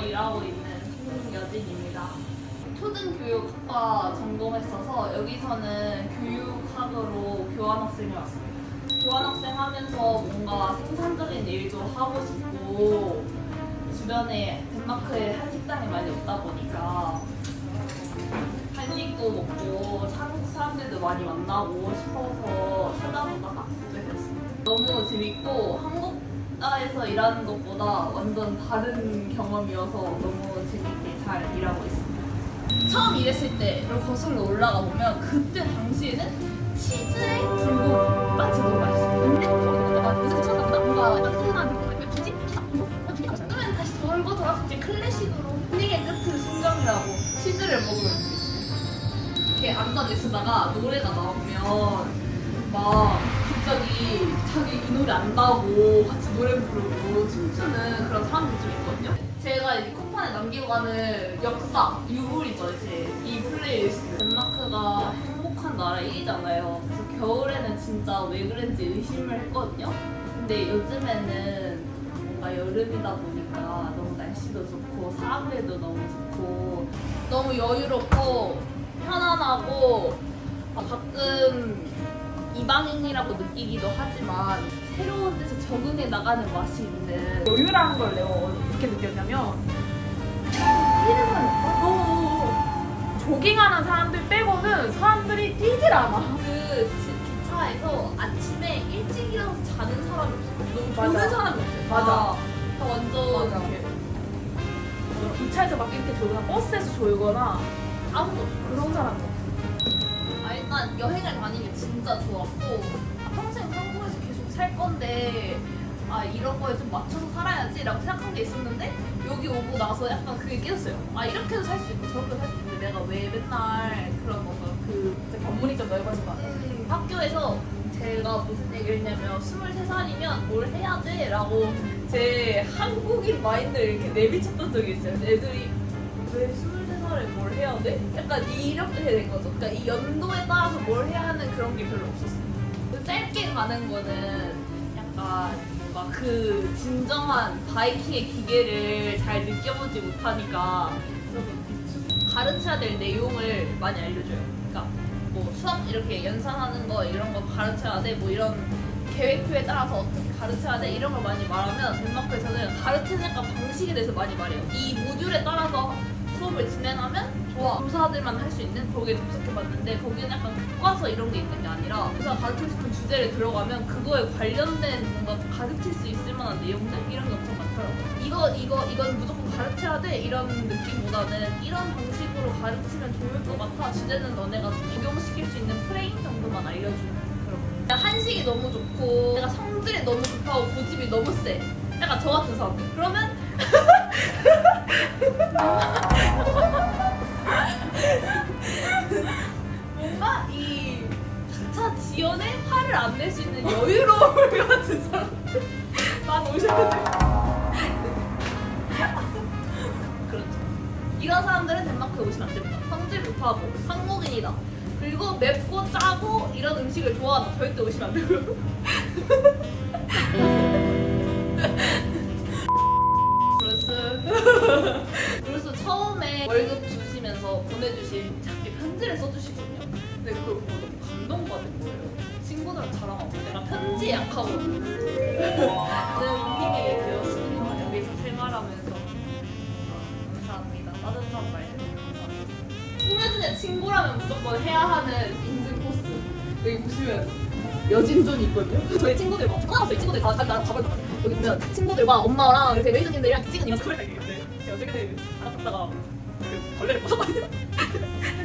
일하고 있는 송여진입니다. 초등교육학과 전공했어서 여기서는 교육학으로 교환학생을 왔습니다. 교환학생 하면서 뭔가 생산적인 일도 하고 싶고 주변에 덴마크에 한식당이 많이 없다 보니까 한식도 먹고 한국 사람들도 많이 만나고 싶어서 찾아보다가 오게 됐습니다. 너무 재밌고 한국 나라에서 일하는 것보다 완전 다른 경험이어서 너무 재밌게 잘 일하고 있습니다. 처음 일했을 때를 거슬러 올라가 보면 그때 당시에는 치즈에 불고기가 진짜 너무 맛있어요. 근데 거기서 막 무슨 쳐다보다 뭔가 따뜻한 느낌, 왜 굳이 피자? 이거 어, 되게 맛있어요. 그러면 다시 돌고 돌아서 이제 클래식으로 분위기의 끝은 순정이라고 치즈를 먹으면 이렇게 앉아 있으다가 노래가 나오면 막 갑자기 자기 이 노래 안다고 같이 노래 부르고 춤추는 그런 사람들이 좀 있거든요. 제가 이 쿠판에 남기고 가는 역사, 유물이죠 이제 이 플레이리스트. 덴마크가 행복한 나라 1위잖아요. 그래서 겨울에는 진짜 왜 그런지 의심을 했거든요. 근데 요즘에는 뭔가 여름이다 보니까 너무 날씨도 좋고 사람들도 너무 좋고 너무 여유롭고 편안하고 아, 가끔 이방인이라고 느끼기도 하지만 새로운 데서 적응해 나가는 맛이 있는 여유라는 걸 내가 어떻게 느꼈냐면 뛰는 사람이 없다? 어, 조깅하는 사람들 빼고는 사람들이 뛰질 않아. 그 지- 기차에서 아침에 일찍 일어나서 자는 사람이 없어 너무 맞아. 조는 사람이 없어요 맞아. 다, 다 완전 맞아. 이렇게 기차에서 막 이렇게 졸거나 버스에서 졸거나 아무도 없어 그런 사람이 없어. 아, 일단 여행을 진짜 좋았고 아, 평생 한국에서 계속 살 건데 아 이런 거에 좀 맞춰서 살아야지라고 생각한 게 있었는데 여기 오고 나서 약간 그게 깨졌어요. 아 이렇게도 살 수 있고 저렇게도 살 수 있는데 내가 왜 맨날 그런 뭔가 그 견문이 좀 넓어진 것 같아. 음, 학교에서 제가 무슨 얘기를 했냐면 23살이면 뭘 해야 돼? 라고 제 한국인 마인드를 이렇게 내비쳤던 적이 있어요. 애들이 왜 23 살에 뭘 해야 돼? 약간 이렇게 된 거죠. 그러니까 이 연도에 따라서 뭘 해야 하는 그런 게 별로 없었어요. 짧게 가는 거는 약간 뭔가 그 진정한 바이킹의 기계를 잘 느껴보지 못하니까 가르쳐야 될 내용을 많이 알려줘요. 그러니까 뭐 수업 이렇게 연산하는 거 이런 거 가르쳐야 돼 뭐 이런 계획표에 따라서 어떻게 가르쳐야 돼 이런 걸 많이 말하면 덴마크에서는 가르치는 약간 방식에 대해서 많이 말해요 이 모듈에 따라서 수업을 진행하면 좋아 교사들만 할 수 있는 거기에 접속해봤는데 거기는 약간 교과서 이런 게 있는 게 아니라 교사가 가르치고 싶은 주제를 들어가면 그거에 관련된 뭔가 가르칠 수 있을 만한 내용들 이런 게 엄청 많더라고요. 이거 이거 이건 무조건 가르쳐야 돼 이런 느낌보다는 이런 방식으로 가르치면 좋을 것 같아 주제는 너네가 적용시킬 수 있는 프레임 정도만 알려주는 그런 한식이 너무 좋고 내가 성질이 너무 급하고 고집이 너무 세. 약간 저 같은 사람들. 그러면 있는 여유로움 같은 사람들. 만 오셔야 돼 그렇죠. 이런 사람들은 덴마크에 오시면 안 됩니다 성질 급하고 한국인이다. 그리고 맵고 짜고 이런 음식을 좋아한다. 절대 오시면 안 되고요 약하거든. 나는 힘이 되었습니다. 여기서 생활하면서 감사합니다. 따뜻한 말들 감사합니다. 꾸며주는 친구라면 무조건 해야 하는 인증 코스. 여기 보시면 여진존이 있거든요. 저희 친구들 막 떠나갔어요. 친구들 다 자기 나라 가버렸다. 여기 보면 친구들과 엄마랑 이렇게 메이저님들이랑 찍은 이런 스토리가 있는데 제가 최근에 알아봤다가 그 걸레를 벗었거든요.